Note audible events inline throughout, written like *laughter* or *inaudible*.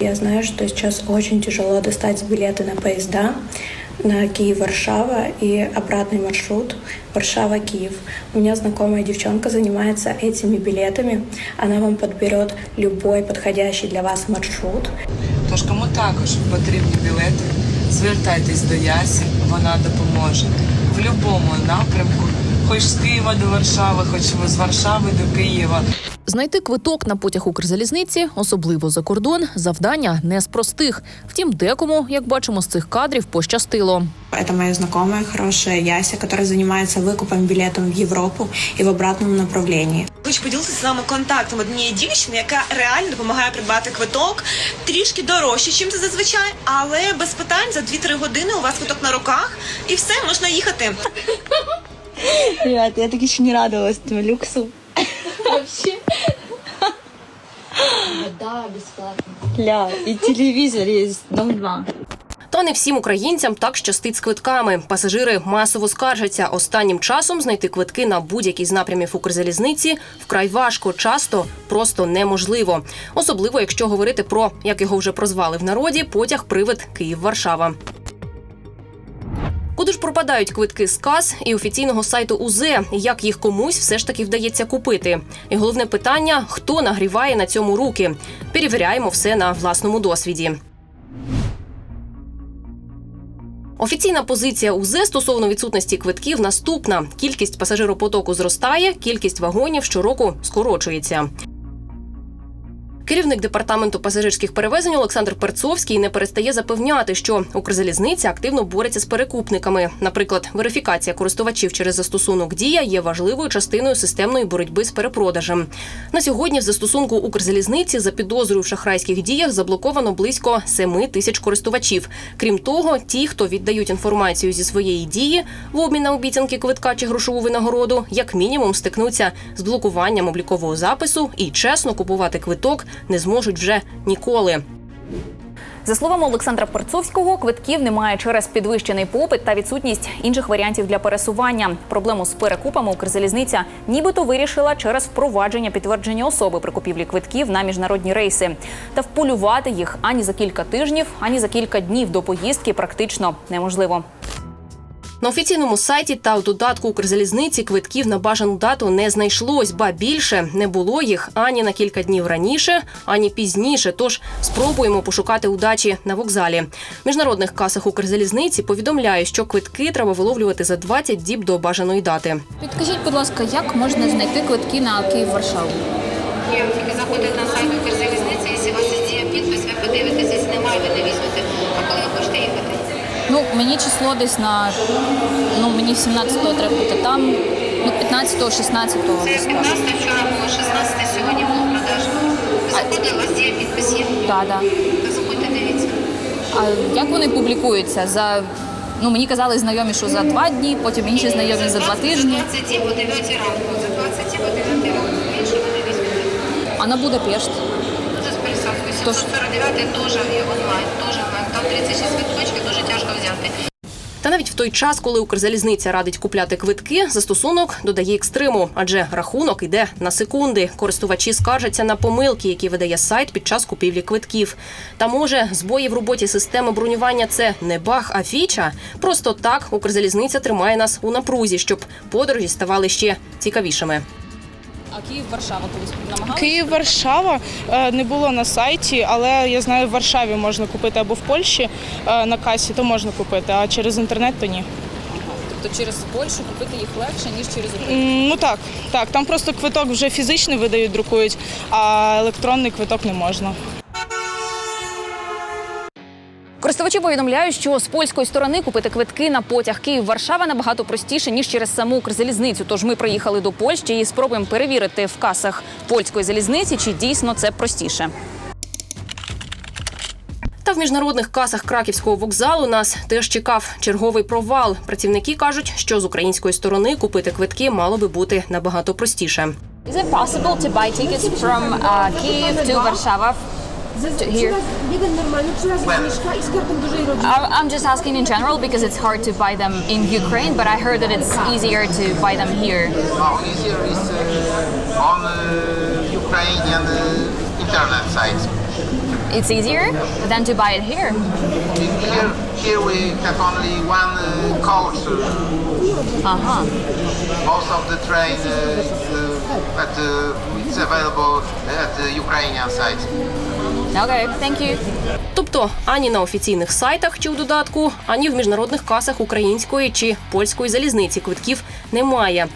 Я знаю, что сейчас очень тяжело достать билеты на поезда на Киев-Варшава и обратный маршрут Варшава-Киев. У меня знакомая девчонка занимается этими билетами. Она вам подберет любой подходящий для вас маршрут. Тож кому також потрібні білети, звертайтесь до Ясі, вона допоможе в будь-якому напрямку, хоч з Києва до Варшави, хоч з Варшави до Києва. Знайти квиток на потяг Укрзалізниці, особливо за кордон, завдання не з простих. Втім, декому, як бачимо з цих кадрів, пощастило. Это моя знакомая хорошая Яся, которая занимается выкупом билетов в Европу и в обратном направлении. Хочу поділитися з вами контактом однієї дівчини, яка реально допомагає придбати квиток трішки дорожче, чим це зазвичай, але без питань за 2-3 години у вас квиток на руках і все можна їхати. Ребят, я так еще не радовалась этому люксу. *laughs* Да, бесплатно. Ля, и телевизор есть, дом 2. Та не всім українцям так щастить з квитками. Пасажири масово скаржаться. Останнім часом знайти квитки на будь-який з напрямів Укрзалізниці вкрай важко, часто просто неможливо. Особливо, якщо говорити про як його вже прозвали в народі, потяг привид Київ-Варшава. Куди ж пропадають квитки з кас і офіційного сайту УЗЕ? Як їх комусь все ж таки вдається купити? І головне питання: хто нагріває на цьому руки? Перевіряємо все на власному досвіді. Офіційна позиція УЗЕ стосовно відсутності квитків наступна: кількість пасажиропотоку зростає, кількість вагонів щороку скорочується. Керівник департаменту пасажирських перевезень Олександр Перцовський не перестає запевняти, що Укрзалізниця активно бореться з перекупниками. Наприклад, верифікація користувачів через застосунок Дія є важливою частиною системної боротьби з перепродажем. На сьогодні в застосунку Укрзалізниці за підозрою в шахрайських діях заблоковано близько 7 тисяч користувачів. Крім того, ті, хто віддають інформацію зі своєї дії в обмін на обіцянки квитка чи грошову винагороду, як мінімум стикнуться з блокуванням облікового запису і чесно купувати квиток не зможуть вже ніколи. За словами Олександра Перцовського, квитків немає через підвищений попит та відсутність інших варіантів для пересування. Проблему з перекупами Укрзалізниця нібито вирішила через впровадження підтвердження особи при купівлі квитків на міжнародні рейси. Та вполювати їх ані за кілька тижнів, ані за кілька днів до поїздки практично неможливо. На офіційному сайті та в додатку Укрзалізниці квитків на бажану дату не знайшлось, ба більше не було їх ані на кілька днів раніше, ані пізніше. Тож спробуємо пошукати удачі на вокзалі. В міжнародних касах Укрзалізниці повідомляють, що квитки треба виловлювати за 20 діб до бажаної дати. Підкажіть, будь ласка, як можна знайти квитки на Київ-Варшаву? Тільки заходите на сайт Укрзалізниці, якщо у вас є підпис, ви подивитеся, ви не візьмете. А коли ви хочете їхати? Ну, мені число десь на ну мені 17-го треба бути там. Ну, 15-го, 16-го. Це десь 15 вчора було, 16 сьогодні було продаж. Ви заходите, у вас є підпис є? Да, да. Так заходьте, дивіться. А як вони публікуються? За ну мені казали знайомі, що за два дні, потім інші знайомі за два тижні. За 20 по 9 ранку, за 20 по 9 ранку. Більше ви не візьмете. А на Будапешт. Це з пересадкою. Тож- 749 теж є онлайн, теж онлайн. Там 36 квиточків, дуже тяжко взяти. Та навіть в той час, коли Укрзалізниця радить купляти квитки, застосунок додає екстриму, адже рахунок йде на секунди. Користувачі скаржаться на помилки, які видає сайт під час купівлі квитків. Та може збої в роботі системи бронювання це не баг, а фіча. Просто так Укрзалізниця тримає нас у напрузі, щоб подорожі ставали ще цікавішими. А Київ-Варшава колись намагалися? Київ Варшава е, не було на сайті, але я знаю, в Варшаві можна купити або в Польщі е, на касі, то можна купити, а через інтернет то ні. Тобто через Польщу купити їх легше ніж через Україну. Ну так, так, там просто квиток вже фізичний видають, друкують, а електронний квиток не можна. Користувачі повідомляють, що з польської сторони купити квитки на потяг Київ-Варшава набагато простіше ніж через саму Укрзалізницю. Тож ми приїхали до Польщі і спробуємо перевірити в касах польської залізниці, чи дійсно це простіше. Та в міжнародних касах краківського вокзалу нас теж чекав черговий провал. Працівники кажуть, що з української сторони купити квитки мало би бути набагато простіше. Is it possible to buy tickets from uh, Kyiv to Warszawa Here? I'm just asking in general because it's hard to buy them in Ukraine, but I heard that it's easier to buy them here. easier is uh, on uh, Ukrainian uh, internet sites. It's easier than to buy it here. Here, here we have only one uh. Uh, huh. most of the train uh, uh, at, uh, it's available at the Ukrainian site. Come on. Окей, thank you. Тобто ані на офіційних сайтах чи в додатку, ані в міжнародних касах української чи польської залізниці квитків немає.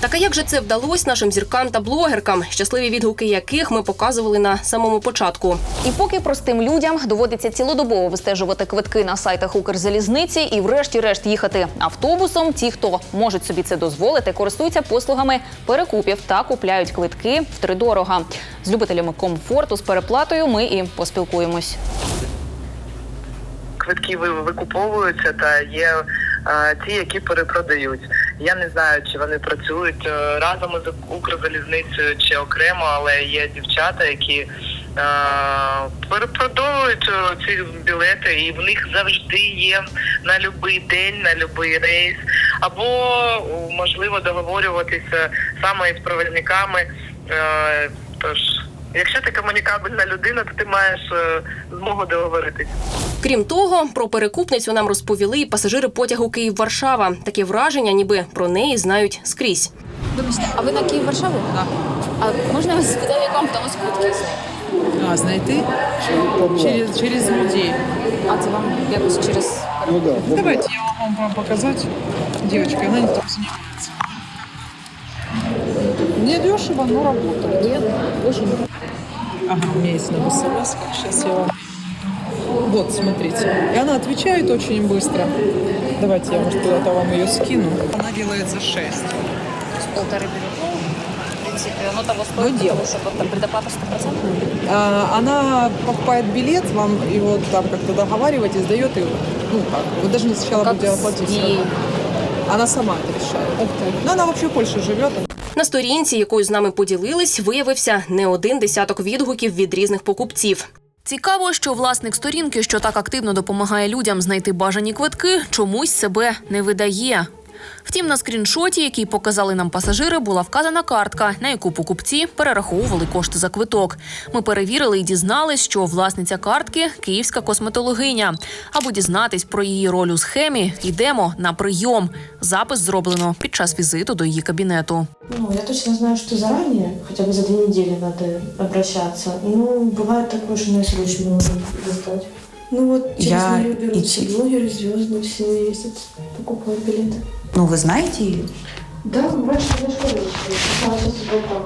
Так а як же це вдалося нашим зіркам та блогеркам, щасливі відгуки яких ми показували на самому початку? І поки простим людям доводиться цілодобово вистежувати квитки на сайтах Укрзалізниці і, врешті-решт, їхати автобусом. Ті, хто можуть собі це дозволити, користуються послугами перекупів та купляють квитки втридорога. З любителями комфорту з переплатою ми і поспілкуємось. квитки ви- викуповуються та є е, ті, які перепродають. Я не знаю, чи вони працюють е, разом із Укрзалізницею чи окремо, але є дівчата, які е, перепродовують е, ці білети, і в них завжди є на будь-який день, на будь-який рейс, або можливо договорюватися саме із провідниками. Е, Тож, якщо ти комунікабельна людина, то ти маєш е, змогу договоритись. Крім того, про перекупницю нам розповіли і пасажири потягу Київ-Варшава. Таке враження, ніби про неї знають скрізь. Вибачте, а ви на Київ Варшаву? Так. А можна вас спитати, як вам квитки знайти? А, знайти через, через людей. А це вам якось через Давайте я вам вам показать. Девочка, она не так занимается. Не дешево, но работает. Нет, очень. Ага, у меня есть на смс. Сейчас я вам... Вот, смотрите. И она отвечает очень быстро. Давайте я, может, куда-то вам ее скину. Она делает за 6. полторы берет. Ну, в принципе, оно того Ну, стоит, дело. потому что вот там предоплата 100%. А, она покупает билет, вам его там как-то договариваете, сдает и ну как, вы должны сначала Как будете оплатить. сразу. Она сама это решает. Но она вообще в Польше живет. На сторінці, якою з нами поділились, виявився не один десяток відгуків від різних покупців. Цікаво, що власник сторінки, що так активно допомагає людям знайти бажані квитки, чомусь себе не видає. Втім, на скріншоті, який показали нам пасажири, була вказана картка, на яку покупці перераховували кошти за квиток. Ми перевірили і дізнались, що власниця картки київська косметологиня. Аби дізнатись про її роль у схемі, йдемо на прийом. Запис зроблено під час візиту до її кабінету. Ну, я точно знаю, что заранее, хотя бы за две недели надо обращаться. Ну, бывает такое, что на срочно нужно достать. Ну вот через Я нее берут и все чи- блогеры, звезды, все ездят, покупают билеты. Ну, вы знаете ее? Да, раньше в школе она сейчас уже там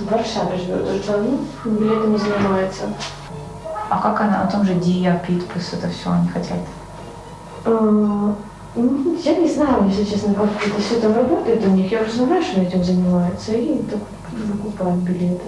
в Варшаве живет, уже давно билетами занимается. А как она, о том же Дия, Питпус, это все они хотят? А, ну, Я не знаю, если честно, как это все там работает у них. Я просто знаю, что этим занимается, и так выкупают билеты.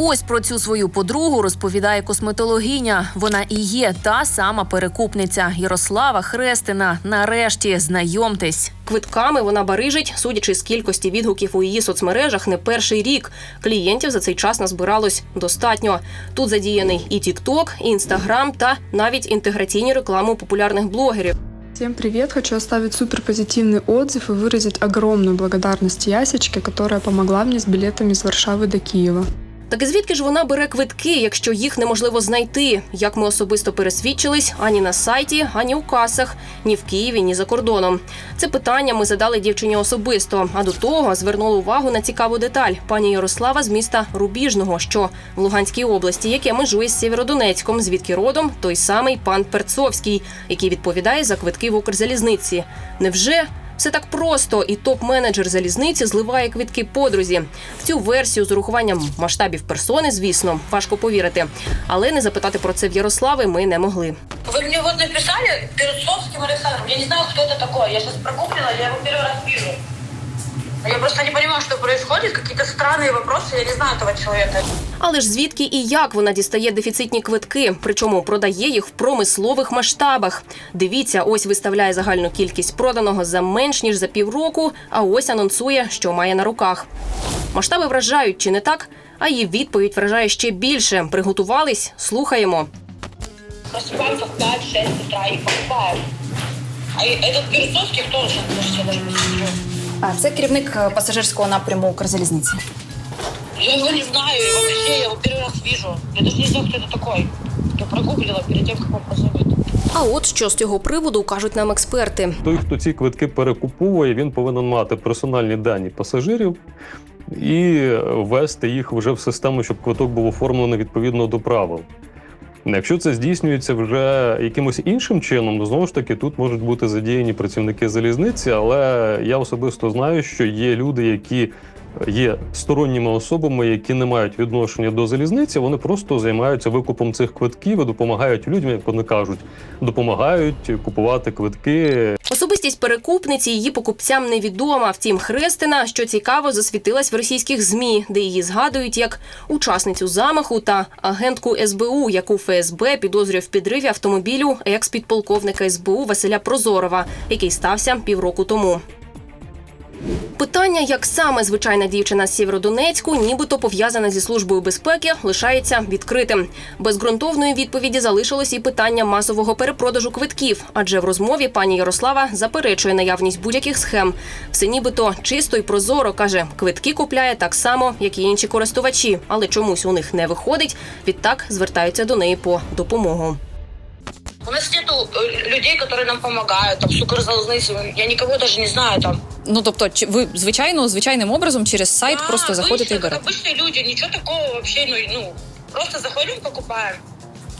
Ось про цю свою подругу розповідає косметологиня. Вона і є та сама перекупниця Ярослава Хрестина. Нарешті знайомтесь. Квитками вона барижить, судячи з кількості відгуків у її соцмережах, не перший рік. Клієнтів за цей час назбиралось достатньо. Тут задіяний і TikTok, і Instagram та навіть інтеграційні реклами у популярних блогерів. Всем привет! Хочу оставить супер позитивный отзыв и выразить огромную благодарность Ясечке, которая помогла мне с билетами из Варшавы до Киева. Так і звідки ж вона бере квитки, якщо їх неможливо знайти? Як ми особисто пересвідчились ані на сайті, ані у касах, ні в Києві, ні за кордоном. Це питання ми задали дівчині особисто. А до того звернули увагу на цікаву деталь. Пані Ярослава з міста Рубіжного, що в Луганській області, яке межує з Сєвєродонецьком, звідки родом той самий пан Перцовський, який відповідає за квитки в Укрзалізниці. Невже все так просто, і топ-менеджер залізниці зливає квитки подрузі. В цю версію з урахуванням масштабів персони, звісно, важко повірити. Але не запитати про це в Ярослави ми не могли. Вы мне вот написали Перцовским Александром. Я не знаю, кто это такой. Я сейчас прогуглила, я его первый раз вижу. Я просто не понимаю, что происходит. Какие-то странные вопросы. Я не знаю этого человека. Але ж звідки і як вона дістає дефіцитні квитки, причому продає їх в промислових масштабах. Дивіться, ось виставляє загальну кількість проданого за менш ніж за півроку, а ось анонсує, що має на руках. Масштаби вражають, чи не так? А її відповідь вражає ще більше. Приготувались, слухаємо. Просыпаемся в 5-6 утра и покупаем. А этот Перцовский кто же? Даже не. А це керівник е, пасажирського напряму Укрзалізниці. Я его не знаю, и вообще я его первый раз вижу. Я даже не знаю, кто это такой. Я прогуглила перед тем, как вам позвонить. А от що з цього приводу кажуть нам експерти. Той, хто ці квитки перекуповує, він повинен мати персональні дані пасажирів і ввести їх вже в систему, щоб квиток був оформлений відповідно до правил. Якщо це здійснюється вже якимось іншим чином, то знову ж таки тут можуть бути задіяні працівники залізниці, але я особисто знаю, що є люди, які є сторонніми особами, які не мають відношення до залізниці, вони просто займаються викупом цих квитків і допомагають людям, як вони кажуть, допомагають купувати квитки Особистість перекупниці її покупцям невідома. Втім, Христина, що цікаво, засвітилась в російських змі, де її згадують як учасницю замаху та агентку СБУ, яку ФСБ підозрює в підриві автомобілю екс-підполковника СБУ Василя Прозорова, який стався півроку тому. Питання, як саме звичайна дівчина з Сєвєродонецьку, нібито пов'язана зі службою безпеки, лишається відкритим. Без ґрунтовної відповіді залишилось і питання масового перепродажу квитків, адже в розмові пані Ярослава заперечує наявність будь-яких схем. Все нібито чисто й прозоро каже, квитки купляє так само, як і інші користувачі, але чомусь у них не виходить. Відтак звертаються до неї по допомогу. У нету э, людей, которые нам помогают, там, Сукрзалізниці, я никого даже не знаю там. Ну тобто, чи ви звичайно звичайним образом через сайт Да, просто заходите і обычно, берете. как обычные люди, ничего такого вообще, ну, ну, просто заходим, покупаем.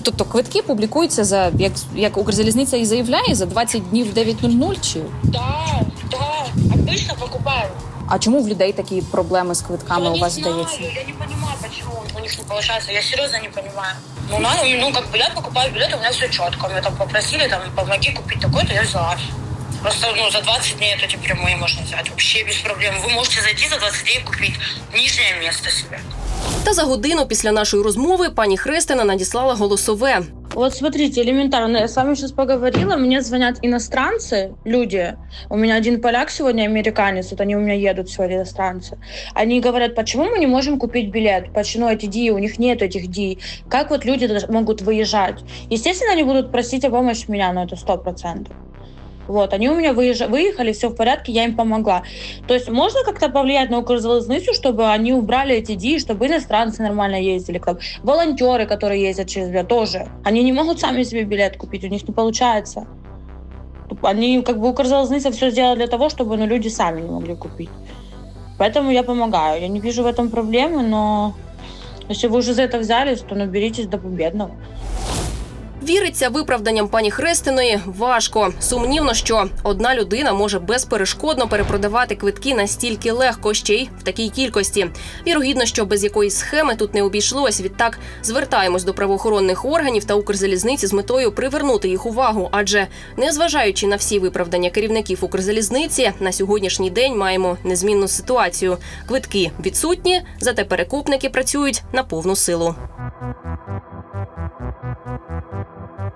Тобто квитки публікуються за як, як Укрзалізниця і заявляє за 20 днів в 9.00 чи Да, да, обычно покупаем. а чому в людей такі проблеми з квитками я у не вас знаю, здається? я не понимаю, почему у них не получается. Я серьезно не понимаю. Ну, надо, ну, как бы я покупаю билет, у меня все четко. Меня там попросили, там, помоги купить такой-то, я взяла. Просто, ну, за 20 дней это эти прямые можно взять. Вообще без проблем. Вы можете зайти за 20 дней и купить нижнее место себе. Та за годину після нашої розмови пані Христина надіслала голосове. Вот смотрите, элементарно, я с вами сейчас поговорила, мне звонят иностранцы, люди. У меня один поляк сегодня, американец, вот они у меня едут сегодня иностранцы. Они говорят, почему мы не можем купить билет? Почему эти ди, у них нет этих ди? Как вот люди даже могут выезжать? Естественно, они будут просить о помощи меня, но это сто процентов. Вот, они у меня выезжа- выехали, все в порядке, я им помогла. То есть можно как-то повлиять на Укрзалезницу, чтобы они убрали эти ди, чтобы иностранцы нормально ездили к нам. Волонтеры, которые ездят через билет, тоже. Они не могут сами себе билет купить, у них не получается. Они, как бы, Укрзалезница все сделала для того, чтобы ну, люди сами не могли купить. Поэтому я помогаю. Я не вижу в этом проблемы, но если вы уже за это взялись, то ну, беритесь до победного. Віриться виправданням пані Христиної важко. Сумнівно, що одна людина може безперешкодно перепродавати квитки настільки легко, ще й в такій кількості. Вірогідно, що без якоїсь схеми тут не обійшлось. Відтак звертаємось до правоохоронних органів та Укрзалізниці з метою привернути їх увагу. Адже незважаючи на всі виправдання керівників Укрзалізниці, на сьогоднішній день маємо незмінну ситуацію. Квитки відсутні, зате перекупники працюють на повну силу.